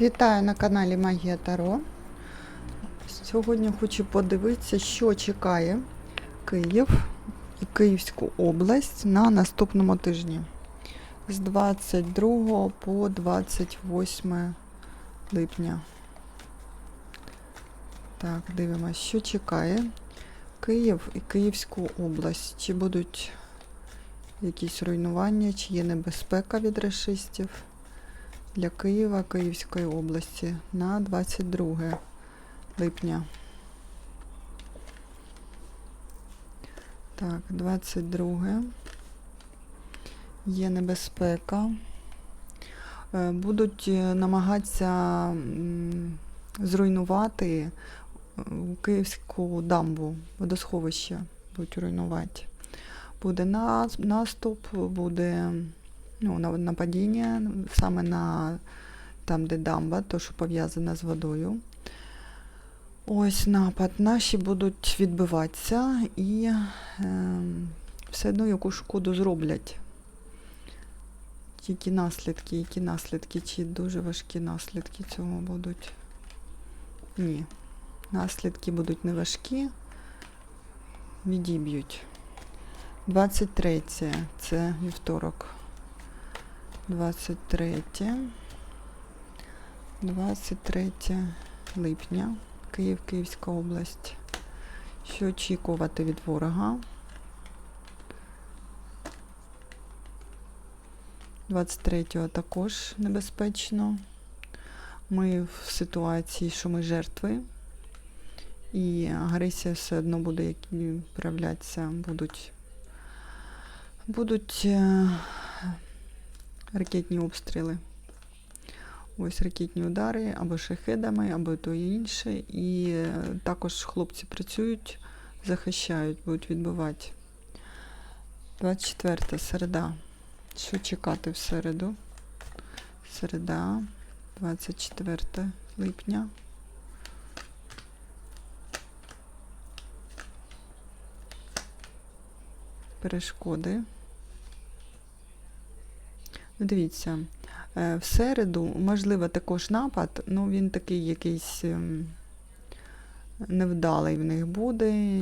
Вітаю на каналі Магія Таро. Сьогодні хочу подивитися, що чекає Київ і Київську область на наступному тижні з 22 по 28 липня. Так, дивимося, що чекає Київ і Київську область. Чи будуть якісь руйнування, чи є небезпека від расистів для Києва, Київської області на 22 липня. Так, 22. Є небезпека. Е, Будуть е, намагатися зруйнувати е, Київську дамбу, водосховище будуть руйнувати. Буде наступ, буде ну, на- нападіння саме на там, де дамба, то що пов'язане з водою. Ось напад. Наші будуть відбиватися і е, все одно яку шкоду зроблять. Тільки наслідки, які наслідки, чи дуже важкі наслідки цього будуть. Ні. Наслідки будуть не важкі, відіб'ють. 23 це вівторок. 23. 23 липня. Київ, Київська область. Що очікувати від ворога? 23-го також небезпечно. Ми в ситуації, що ми жертви, і агресія все одно буде які проявлятися, будуть, будуть е, ракетні обстріли. Ось ракетні удари або шахедами, або то і інше. І е, також хлопці працюють, захищають, будуть відбивати. 24 середа. Що чекати в середу? Середа, 24 липня. Перешкоди. Ну, Дивіться, е, в середу, можливо, також напад, ну він такий якийсь ем, невдалий в них буде,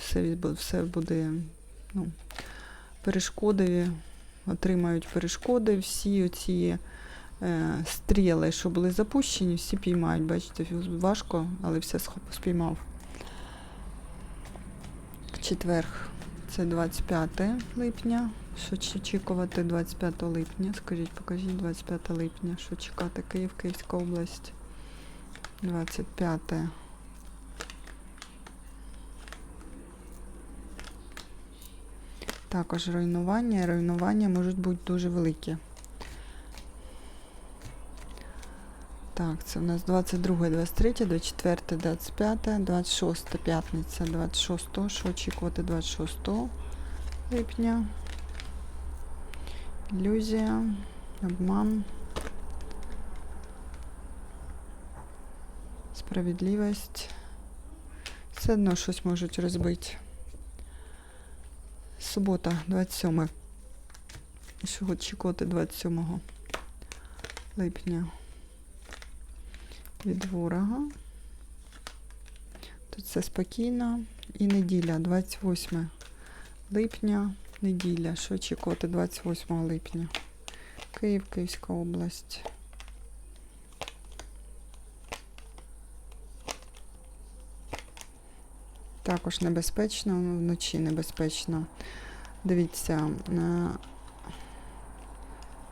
все, все буде, ну, перешкоди, отримають перешкоди, всі оці е, стріли, що були запущені, всі піймають. Бачите, важко, але все спіймав. Четверг, це 25 липня. Що очікувати 25 липня? Скажіть, покажіть 25 липня, що чекати Київ, Київська область. 25. Також руйнування, руйнування можуть бути дуже великі. Так, це у нас 22, 23, 24, 25, 26 п'ятниця, 26, що очікувати 26 липня. Ілюзія, обман. Справедливість. Все одно щось можуть розбити. Субота, 27. Що очікувати 27 липня від ворога. Тут все спокійно. І неділя, 28 липня, неділя. Що очікувати 28 липня? Київ, Київська область. Також небезпечно, вночі небезпечно. Дивіться, е,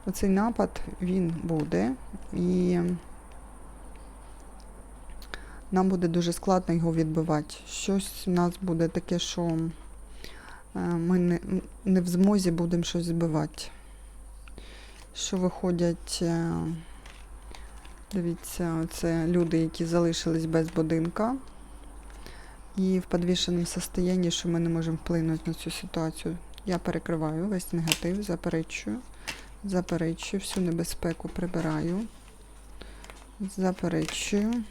оцей напад він буде, і нам буде дуже складно його відбивати. Щось у нас буде таке, що ми не, не в змозі будемо щось збивати. Що виходять, е, дивіться, це люди, які залишились без будинка. І в підвішеному состоянні, що ми не можемо вплинути на цю ситуацію. Я перекриваю весь негатив, заперечую, заперечую, всю небезпеку прибираю, заперечую.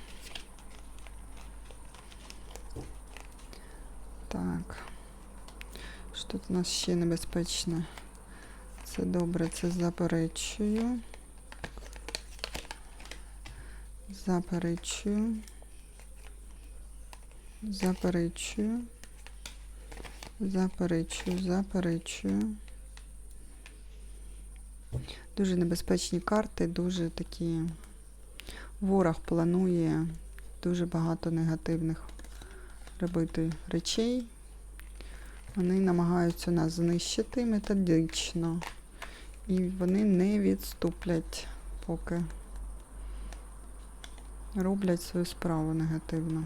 Так. Тут у нас ще небезпечне? Це добре, це заперечую. Заперечую. Заперечую. Заперечую, заперечую. Дуже небезпечні карти, дуже такі. Ворог планує дуже багато негативних робити речей. Вони намагаються нас знищити методично. І вони не відступлять, поки роблять свою справу негативно.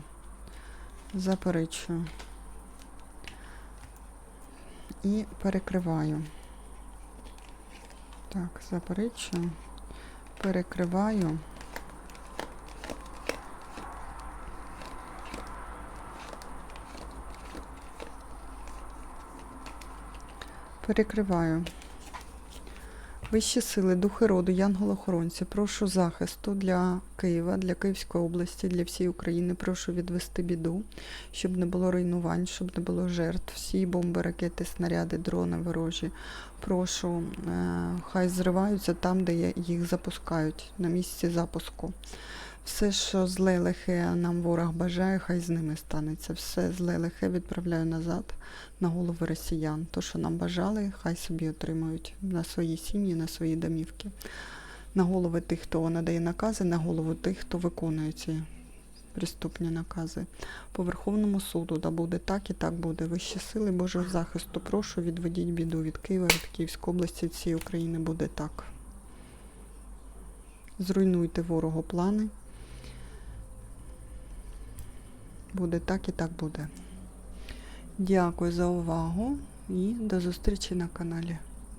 Заперечую. І перекриваю. Так, заперечую. Перекриваю. Перекриваю. Вищі сили, духи роду, янголохоронці, прошу захисту для Києва, для Київської області, для всієї України. Прошу відвести біду, щоб не було руйнувань, щоб не було жертв. Всі бомби, ракети, снаряди, дрони ворожі. Прошу, е, хай зриваються там, де їх запускають, на місці запуску. Все, що зле лихе нам ворог бажає, хай з ними станеться. Все зле лихе відправляю назад на голови росіян. То, що нам бажали, хай собі отримують на свої сім'ї, на свої домівки. На голови тих, хто надає накази, на голову тих, хто виконує ці приступні накази. По Верховному суду, да буде так і так буде. Вищі сили Божого захисту. Прошу, відведіть біду від Києва, від Київської області, всієї України буде так. Зруйнуйте ворогу плани. Буде так і так буде. Дякую за увагу і до зустрічі на каналі.